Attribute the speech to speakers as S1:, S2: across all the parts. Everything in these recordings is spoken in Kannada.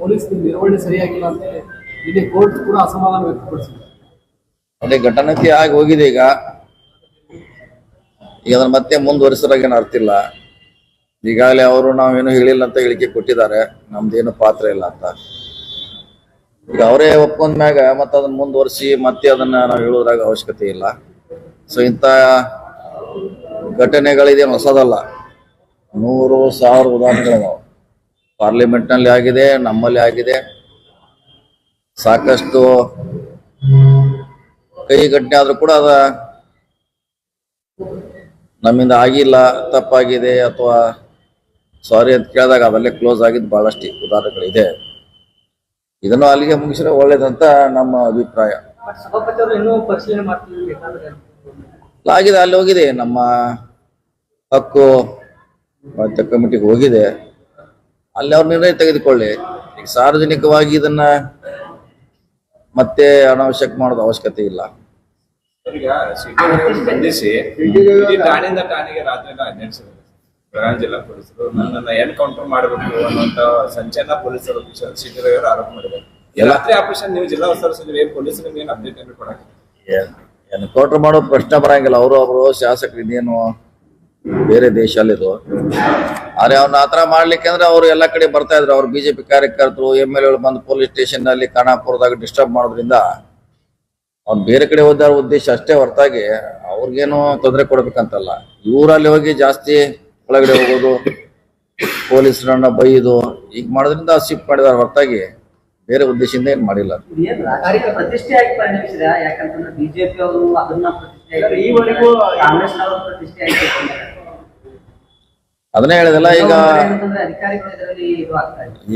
S1: ಪೊಲೀಸ್ ನಿರ್ವಹಣೆ ಸರಿಯಾಗಿಲ್ಲ ಅಂತ ಇಲ್ಲಿ ಕೋರ್ಟ್ ಕೂಡ ಅಸಮಾಧಾನ ವ್ಯಕ್ತಪಡಿಸಿದೆ.
S2: ಅದೇ ಘಟನಕ್ಕೆ ಆಗಿ ಹೋಗಿದೆ ಈಗ. ಈಗ ಅದನ್ನ ಮತ್ತೆ ಮುಂದುವರಿಸೋರಾಗ ಏನು ಅರ್ಥ ಇಲ್ಲ. ಈಗಾಗಲೇ ಅವರು ನಾವೇನು ಹೇಳಿಲ್ಲ ಅಂತ ಹೇಳಿಕೆ ಕೊಟ್ಟಿದ್ದಾರೆ. ನಮ್ದೇನು ಪಾತ್ರ ಇಲ್ಲ ಅಂತ. ಈಗ ಅವರೇ ಒಪ್ಕೊಂಡ ಮ್ಯಾಗ ಮತ್ತೆ ಅದನ್ನ ಮುಂದುವರಿಸಿ ಮತ್ತೆ ಅದನ್ನ ನಾವು ಹೇಳೋದ್ರಾಗ ಅವಶ್ಯಕತೆ ಇಲ್ಲ. ಸೊ ಇಂಥ ಘಟನೆಗಳಿದೇನು ಹೊಸದಲ್ಲ. ನೂರು ಸಾವಿರ ಉದಾಹರಣೆಗಳಿದಾವೆ. ಪಾರ್ಲಿಮೆಂಟ್ನಲ್ಲಿ ಆಗಿದೆ ನಮ್ಮಲ್ಲಿ ಆಗಿದೆ. ಸಾಕಷ್ಟು ಕೈ ಘಟನೆ ಆದ್ರೂ ಕೂಡ ಅದ ನಮ್ಮಿಂದ ಆಗಿಲ್ಲ ತಪ್ಪಾಗಿದೆ ಅಥವಾ ಸಾರಿ ಅಂತ ಕೇಳಿದಾಗ ಅದಲ್ಲೇ ಕ್ಲೋಸ್ ಆಗಿದ್ದು ಬಹಳಷ್ಟು ಉದಾಹರಣೆಗಳಿದೆ. ಇದನ್ನು ಅಲ್ಲಿಗೆ ಮುಗಿಸಿದ್ರೆ ಒಳ್ಳೇದಂತ ನಮ್ಮ ಅಭಿಪ್ರಾಯ. ಆಗಿದೆ ಅಲ್ಲಿ ಹೋಗಿದೆ. ನಮ್ಮ ಹಕ್ಕು ಮತ್ತೆ ಕಮಿಟಿಗೆ ಹೋಗಿದೆ. ಅಲ್ಲಿ ಅವ್ರ ನಿರ್ಣಯ ತೆಗೆದುಕೊಳ್ಳಿ. ಈಗ ಸಾರ್ವಜನಿಕವಾಗಿ ಇದನ್ನ ಮತ್ತೆ ಅನಾವಶ್ಯಕ ಮಾಡೋದು ಅವಶ್ಯಕತೆ ಇಲ್ಲ.
S3: ಈಗ ಸಿಟಿವರೆಗೂ ಬಂಧಿಸಿ ಇಡೀ ಠಾಣೆಯಿಂದ ಠಾಣೆಗೆ ರಾತ್ರಿ ನಡೆಸಿದ್ರು ಬೆಳಗಾವಿ ಜಿಲ್ಲಾ ಪೊಲೀಸರು. ನನ್ನನ್ನ ಎನ್ಕೌಂಟರ್ ಮಾಡಬೇಕು ಅನ್ನುವಂತ ಸಂಚಲನ ಪೊಲೀಸರು ಸಿಟಿವರೆಗೂ ಆರೋಪ ಮಾಡಿದ್ದಾರೆ. ರಾತ್ರಿ ಆಪರೇಷನ್ ನೀವು ಜಿಲ್ಲಾ ಉಸ್ತುವಾರಿ ಸಚಿವರು ಏನ್ ಪೊಲೀಸರು ನಿಮ್ಗೆ ಏನ್ ಅಪ್ಡೇಟ್ ಏನು ಕೊಡಕ್ಕೆ
S2: ಎನ್ಕೌಂಟರ್ ಮಾಡೋ ಪ್ರಶ್ನೆ ಬರಂಗಿಲ್ಲ. ಅವರು ಅವರು ಶಾಸಕರು ಇನ್ನೇನು ಬೇರೆ ದೇಶ ಅಲ್ಲಿದು ಆದ್ರೆ ಅವ್ನ ಆತರ ಮಾಡ್ಲಿಕ್ಕೆ ಅಂದ್ರೆ ಅವ್ರು ಎಲ್ಲಾ ಕಡೆ ಬರ್ತಾ ಇದ್ರು. ಅವ್ರು ಬಿಜೆಪಿ ಕಾರ್ಯಕರ್ತರು ಎಂ ಎಲ್ ಬಂದು ಪೊಲೀಸ್ ಸ್ಟೇಷನ್ನಲ್ಲಿ ಖಾನಾಪುರದಾಗ ಡಿಸ್ಟರ್ಬ್ ಮಾಡೋದ್ರಿಂದ ಅವ್ನು ಬೇರೆ ಕಡೆ ಹೋದಾರ ಉದ್ದೇಶ ಅಷ್ಟೇ ಹೊರತಾಗಿ ಅವ್ರಿಗೇನು ತೊಂದರೆ ಕೊಡ್ಬೇಕಂತಲ್ಲ. ಇವರಲ್ಲಿ ಹೋಗಿ ಜಾಸ್ತಿ ಒಳಗಡೆ ಹೋಗೋದು ಪೊಲೀಸರನ್ನ ಬೈದು ಈಗ ಮಾಡೋದ್ರಿಂದ ಶಿಫ್ಟ್ ಮಾಡಿದಾರ ಹೊರತಾಗಿ ಬೇರೆ ಉದ್ದೇಶದಿಂದ ಏನು ಮಾಡಿಲ್ಲ.
S4: ಬಿಜೆಪಿ ಅವರು ಅದನ್ನ ಪ್ರತಿಷ್ಠೆಯಾಗಿ
S2: ಅದನ್ನೇ ಹೇಳಿದಲ್ಲ ಈಗ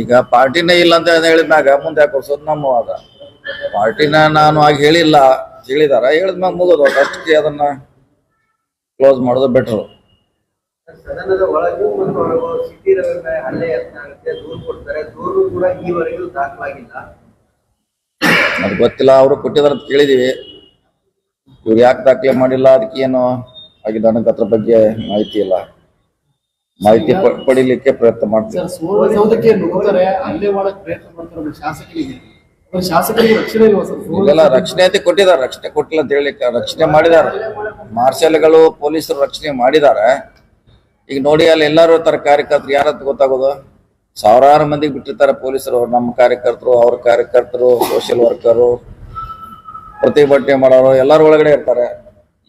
S2: ಈಗ ಪಾರ್ಟಿನೇ ಇಲ್ಲ ಅಂತ ಹೇಳಿದ್ಮ್ಯಾಗ ಮುಂದೆ ಕೊಡ್ಸೋದು ನಮ್ಮ ವಾದ. ಪಾರ್ಟಿನ ನಾನು ಆಗ ಹೇಳಿಲ್ಲ ಹೇಳಿದಾರ ಹೇಳಿದ್ಮ್ಯಾಗ ಮುಗೋದು ಅಷ್ಟಕ್ಕೆ ಅದನ್ನ ಕ್ಲೋಸ್ ಮಾಡೋದು ಬೆಟರ್
S5: ಸದನದ ಒಳಗೂ ಮತ್ತು ಹೊರಗೂ ಸಿಟಿ ರವಿ ಮೇಲೆ ಹಲ್ಲೆ ಯತ್ನ ಆಗುತ್ತೆ ದೂರು ಕೊಡ್ತಾರೆ. ದೂರು ಕೂಡ ಈವರೆಗೂ ದಾಖಲಾಗಿಲ್ಲ.
S2: ಅದು ಗೊತ್ತಿಲ್ಲ ಅವರು ಕೊಟ್ಟಿದಾರ ಅಂತ ಕೇಳಿದೀವಿ. ಇವ್ರು ಯಾಕೆ ದಾಖಲೆ ಮಾಡಿಲ್ಲ ಅದಕ್ಕೆ ಏನು ಆಗಿದೆ ನನಗೆ ಅದ್ರ ಬಗ್ಗೆ ಮಾಹಿತಿ ಇಲ್ಲ. ಮಾಹಿತಿ ಪಡೀಲಿಕ್ಕೆ ಪ್ರಯತ್ನ ಮಾಡ್ತೀವಿ.
S1: ಸರ್ ಸುವರ್ಣಸೌಧಕ್ಕೆ ನುಗ್ಗುತ್ತಾರೆ ಅಲ್ಲೇ ಮಾಡಕ್ ಪ್ರಯತ್ನ ಮಾಡ್ತಾರೆ ಶಾಸಕರಿಗೆ. ಶಾಸಕರಿಗೆ ರಕ್ಷಣೆ ಇಲ್ವಾ ಸರ್?
S2: ಈಗೆಲ್ಲ ರಕ್ಷಣೆ ಅಂತ ಕೊಟ್ಟಿದ್ದಾರೆ ರಕ್ಷಣೆ ಕೊಟ್ಟಿಲ್ಲ ಅಂತ ಹೇಳಿಕ್ಕೆ ರಕ್ಷಣೆ ಮಾಡಿದ್ದಾರೆ. ಮಾರ್ಷಲ್ಗಳು ಪೊಲೀಸರು ರಕ್ಷಣೆ ಮಾಡಿದ್ದಾರೆ. ಈಗ ನೋಡಿ ಅಲ್ಲಿ ಎಲ್ಲರೂ ತರ ಕಾರ್ಯಕರ್ತರು ಯಾರಂತ ಗೊತ್ತಾಗೋದು? ಸಾವಿರಾರು ಮಂದಿಗೆ ಬಿಟ್ಟಿರ್ತಾರೆ ಪೊಲೀಸರು ನಮ್ಮ ಕಾರ್ಯಕರ್ತರು ಅವ್ರ ಕಾರ್ಯಕರ್ತರು ಸೋಷಿಯಲ್ ವರ್ಕರು ಪ್ರತಿಭಟನೆ ಮಾಡೋರು ಎಲ್ಲರೂ ಒಳಗಡೆ ಇರ್ತಾರೆ.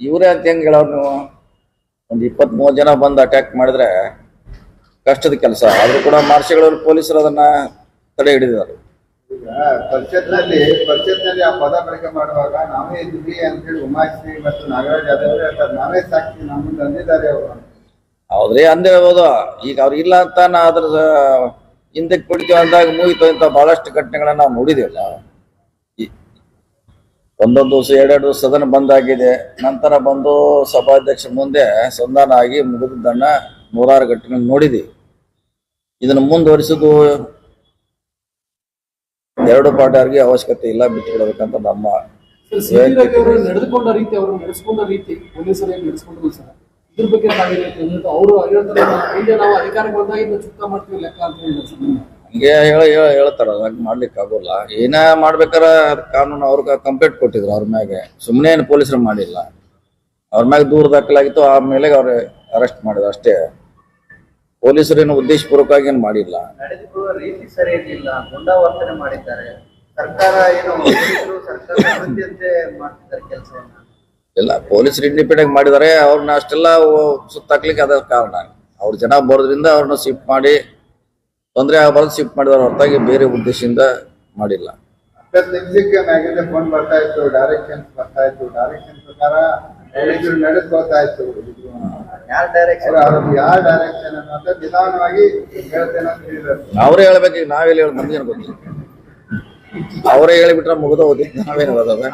S2: ಇವರೇ ಅಂತ ಹೆಂಗ್ ಹೇಳೋರು ನೀವು? ಒಂದು ಇಪ್ಪತ್ ಮೂವತ್ತು ಜನ ಬಂದು ಅಟ್ಯಾಕ್ ಮಾಡಿದ್ರೆ ಕಷ್ಟದ ಕೆಲಸ. ಆದ್ರೂ ಕೂಡ ಮಾರ್ಷಲ್ಗಳು ಪೊಲೀಸರು ಅದನ್ನ ತಡೆ ಹಿಡಿದಿದ್ದಾರೆ.
S5: ಈಗ ಪರಿಷತ್ನಲ್ಲಿ ಪರಿಷತ್ನಲ್ಲಿ ಆ ಪದ ಬಳಕೆ ಮಾಡುವಾಗ ನಾವೇ ಇದ್ವಿ ಅಂತ ಹೇಳಿ ಉಮಾಶ್ರೀ ಮತ್ತು ನಾಗರಾಜ್ ಯಾದವ್ ಹೇಳ್ತಾರೆ ನಾವೇ ಸಾಕ್ಷಿ ನಮ್ಮಿಂದ ಮುಂದೆ ಅಂದಿದ್ದಾರೆ ಅವರು.
S2: ಹೌದ್ರಿ ಅಂದೇ ಹೇಳ್ಬೋದು. ಈಗ ಅವ್ರು ಇಲ್ಲ ಅಂತ ನಾ ಅದ್ರ ಹಿಂದಕ್ಕೆ ಕುಡಿತೀವಿ ಅಂದಾಗ ಮುಗಿತು ಅಂತ ಬಹಳಷ್ಟು ಘಟನೆಗಳನ್ನ ನಾವು ನೋಡಿದೇವಲ್ಲ ಒಂದೊಂದು ದಿವಸ ಎರಡೆರಡು ಸದನ ಸದನ ಆಗಿದೆ. ನಂತರ ಬಂದು ಸಭಾಧ್ಯಕ್ಷ ಮುಂದೆ ಸಂಧಾನ ಆಗಿ ಮುಗಿದನ್ನ ನೂರಾರು ಗಂಟೆ ನೋಡಿದೀವಿ. ಇದನ್ನು ಮುಂದುವರಿಸೋದು ಎರಡು ಪಾರ್ಟಿಯವ್ರಿಗೆ ಅವಶ್ಯಕತೆ ಇಲ್ಲ ಬಿಟ್ಟುಕೊಡ್ಬೇಕಂತ ನಮ್ಮ
S1: ನಡೆದುಕೊಂಡ ರೀತಿ ಅವರು ನಡೆಸ್ಕೊಂಡ ರೀತಿ ಪೊಲೀಸರು ಏನು ನಡೆಸ್ಕೊಂಡ್ರು ಸರ್? ಇದ್ರ ಬಗ್ಗೆ ನಾವೇನ್ ಹೇಳ್ತೀವಿ ಅವರು ಹೇಳ್ತಾರೆ ಹಿಂದೆ ನಾವು ಅಧಿಕಾರಕ್ಕೆ ಬಂದಾಗ ಇದನ್ನ ಚುಕ್ತ ಮಾಡ್ತೀವಿ ಲೆಕ್ಕ ಅಂತ ಸರ್.
S2: ಹಂಗೆ ಹೇಳ ಹೇಳ ಹೇಳ್ತಾರ ಹಂಗೆ ಮಾಡ್ಲಿಕ್ಕೆ ಆಗೋಲ್ಲ. ಏನ ಮಾಡ್ಬೇಕಾರ ಕಾನೂನು ಅವ್ರಿಗೆ ಕಂಪ್ಲೇಂಟ್ ಕೊಟ್ಟಿದ್ರು ಅವ್ರ ಮ್ಯಾಗೆ. ಸುಮ್ಮನೆ ಏನು ಪೊಲೀಸರು ಮಾಡಿಲ್ಲ. ಅವ್ರ ಮ್ಯಾಗ ದೂರ ದಾಖಲಾಗಿತ್ತು ಆಮೇಲೆ ಅವ್ರ ಅರೆಸ್ಟ್ ಮಾಡಿದ್ರು ಅಷ್ಟೇ. ಪೊಲೀಸರು ಏನು ಉದ್ದೇಶಪೂರ್ವಕವಾಗಿ ಏನು ಮಾಡಿಲ್ಲ.
S5: ರೀತಿ ಗುಂಡಾವರ್ತನೆ ಮಾಡಿದ್ದಾರೆ. ಸರ್ಕಾರ ಏನು ಮಾಡ್ತಿದ್ದಾರೆ ಕೆಲಸವನ್ನ?
S2: ಇಲ್ಲ ಪೊಲೀಸರು ಇಂಡಿಪೆಂಡೆಂಟ್ ಮಾಡಿದ್ದಾರೆ ಅವ್ರನ್ನ ಅಷ್ಟೆಲ್ಲ ಸುತ್ತಾಕ್ಲಿಕ್ಕೆ ಅದ ಕಾರಣ. ಅವ್ರ ಜನ ಬರೋದ್ರಿಂದ ಅವ್ರನ್ನ ಶಿಫ್ಟ್ ಮಾಡಿ ತೊಂದರೆ ಆಗಬಾರ್ದು ಶಿಫ್ಟ್ ಮಾಡಿದ ಹೊರತಾಗಿ ಬೇರೆ ಉದ್ದೇಶದಿಂದ ಮಾಡಿಲ್ಲ.
S5: ಫೋನ್ ಬರ್ತಾ ಇತ್ತು ಡೈರೆಕ್ಷನ್ ಬರ್ತಾ ಇತ್ತು ಡೈರೆಕ್ಷನ್ ಪ್ರಕಾರ ನಡೆಸ್ಕೊಳ್ತಾ ಇತ್ತು. ಯಾರ್ ಡೈರೆಕ್ಷನ್ ಯಾರ ಡೈರೆಕ್ಷನ್ ಅನ್ನೋದು ನಿಧಾನವಾಗಿ ಹೇಳ್ತೇನೆ ಅಂತ ಹೇಳಿದ್ರು.
S2: ಅವರೇ ಹೇಳ್ಬೇಕು ಈಗ ನಾವೆಲ್ಲಿ ಹೇಳಿ ನಮ್ಗೇನು ಗೊತ್ತಿಲ್ಲ ಅವರೇ ಹೇಳಿಬಿಟ್ರೆ ಮುಗಿದ ಹೋದಿ ನಾವೇನು ಹೇಳೋದದ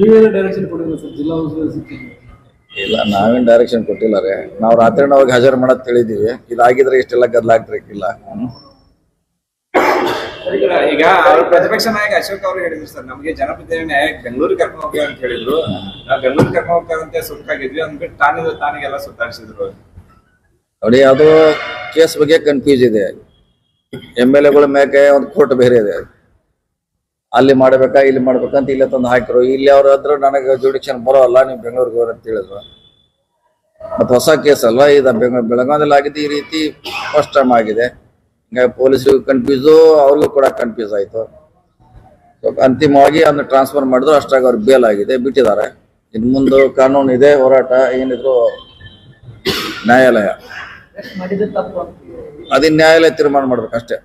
S1: ನೀವೇನು ಡೈರೆಕ್ಷನ್ ಕೊಟ್ಟಿಲ್ಲ ಸರ್? ಜಿಲ್ಲಾ ಉಸ್ತುವಾರಿ ಸಚಿವರು.
S2: ಇಲ್ಲ ನಾವೇನ್ ಡೈರೆಕ್ಷನ್ ಕೊಟ್ಟಿಲ್ಲ ರೀ. ನಾವು ರಾತ್ರಿ ಅವಾಗ ಹಾಜರು ಮಾಡೋದು ತಿಳಿದೀವಿ ಇದಾಗಿದ್ರೆ ಇಷ್ಟೆಲ್ಲ ಗದ್ಲಾಗ್ತಿರಕ್ಕಿಲ್ಲ.
S3: ಈಗ ಅವ್ರ ಪ್ರತಿಪಕ್ಷ ನಾಯಕ ಅಶೋಕ್ ಅವರು ಹೇಳಿದ್ರು ಸರ್ ನಮಗೆ ಜನಪ್ರತಿನಿಧಿ ನ್ಯಾಯ ಬೆಂಗಳೂರಿಗೆ ಕರ್ಕೊಂಡು ಹೋಗ್ತೀವಿ ಅಂತ ಹೇಳಿದ್ರು. ನಾವು ಬೆಂಗಳೂರಿಗೆ ಕರ್ಕೊಂಡು ಹೋಗ್ತಾರಂತೆ ಸುತ್ತಾಗಿದ್ವಿ ಅಂದ್ಬಿಟ್ಟು ತಾನೇ ತಾನಿಗೆಲ್ಲ ಸುತ್ತಾಡಿಸಿದ್ರು.
S2: ನೋಡಿ ಅದು ಕೇಸ್ ಬಗ್ಗೆ ಕನ್ಫ್ಯೂಸ್ ಇದೆ. ಎಂ ಎಲ್ ಎಗಳ ಮೇಲೆ ಒಂದು ಕೋರ್ಟ್ ಬೇರೆ ಇದೆ. ಅಲ್ಲಿ ಮಾಡ್ಬೇಕಾ ಇಲ್ಲಿ ಮಾಡ್ಬೇಕಂತ ಇಲ್ಲೇ ತಂದು ಹಾಕಿರು ಇಲ್ಲಿ ಅವ್ರ ಹತ್ರ ನನಗೆ ಜುಡಿಕ್ಷನ್ ಬರೋಲ್ಲ ನೀವು ಬೆಂಗಳೂರಿಗೆ ಹೋಗ್ರಿ ಅಂತ ಹೇಳಿದ್ರು. ಮತ್ತು ಹೊಸ ಕೇಸ್ ಅಲ್ವಾ? ಇದು ಬೆಳಗಾವಿಯಲ್ಲಿ ಆಗಿದ್ದು ಈ ರೀತಿ ಫಸ್ಟ್ ಟೈಮ್ ಆಗಿದೆ. ಹಿಂಗಾಗಿ ಪೊಲೀಸರಿಗೂ ಕನ್ಫ್ಯೂಸು ಅವ್ರಿಗೂ ಕೂಡ ಕನ್ಫ್ಯೂಸ್ ಆಯಿತು. ಅಂತಿಮವಾಗಿ ಅದನ್ನ ಟ್ರಾನ್ಸ್ಫರ್ ಮಾಡಿದ್ರು ಅಷ್ಟಾಗಿ ಅವ್ರಿಗೆ ಬೇಲ್ ಆಗಿದೆ ಬಿಟ್ಟಿದ್ದಾರೆ. ಇನ್ನು ಮುಂದೆ ಕಾನೂನು ಇದೆ ಹೋರಾಟ ಏನಿದ್ರು ನ್ಯಾಯಾಲಯ. ಅದಿನ್ ನ್ಯಾಯಾಲಯ ತೀರ್ಮಾನ ಮಾಡ್ಬೇಕಷ್ಟೇ.